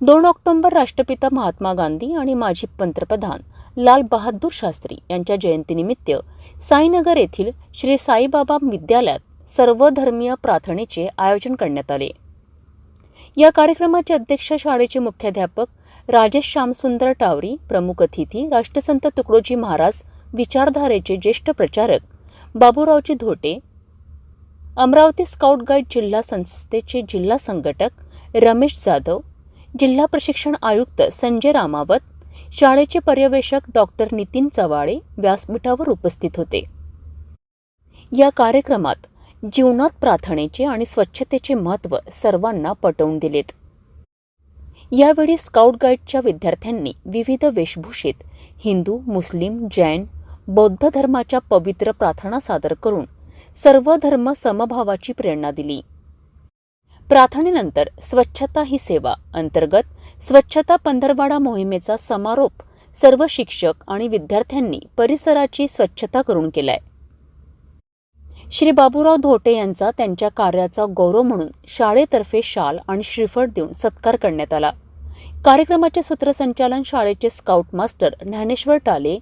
दोन ऑक्टोबर राष्ट्रपिता महात्मा गांधी आणि माजी पंतप्रधान लाल बहादूर शास्त्री यांच्या जयंतीनिमित्त साईनगर येथील श्री साईबाबा विद्यालयात सर्वधर्मीय प्रार्थनेचे आयोजन करण्यात आले. या कार्यक्रमाचे अध्यक्ष शाळेचे मुख्याध्यापक राजेश श्यामसुंदर टावरी प्रमुख अतिथी राष्ट्रसंत तुकडोजी महाराज विचारधारेचे ज्येष्ठ प्रचारक बाबूरावजी धोटे अमरावती स्काउट गाईड जिल्हा संस्थेचे जिल्हा संघटक रमेश जाधव जिल्हा प्रशिक्षण आयुक्त संजय रामावत शाळेचे पर्यवेक्षक डॉक्टर नितीन चवाळे व्यासपीठावर उपस्थित होते. या कार्यक्रमात जीवनात प्रार्थनेचे आणि स्वच्छतेचे महत्त्व सर्वांना पटवून दिलेत. यावेळी स्काउट गाईडच्या विद्यार्थ्यांनी विविध वेशभूषेत हिंदू मुस्लिम जैन बौद्ध धर्माच्या पवित्र प्रार्थना सादर करून सर्व धर्म समभावाची प्रेरणा दिली. प्रार्थनेनंतर स्वच्छता ही सेवा अंतर्गत स्वच्छता पंधरवाडा मोहिमेचा समारोप सर्व शिक्षक आणि विद्यार्थ्यांनी परिसराची स्वच्छता करून केलाय. श्री बाबूराव धोटे यांचा त्यांच्या कार्याचा गौरव म्हणून शाळेतर्फे शाल आणि श्रीफळ देऊन सत्कार करण्यात आला. कार्यक्रमाचे सूत्रसंचालन शाळेचे स्काउट मास्टर ज्ञानेश्वर टाले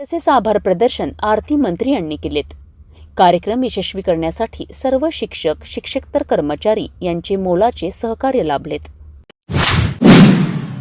तसेच आभार प्रदर्शन आरती मंत्री यांनी केलेत. कार्यक्रम यशस्वी करण्यासाठी सर्व शिक्षक शिक्षकतर कर्मचारी यांचे मोलाचे सहकार्य लाभलेत.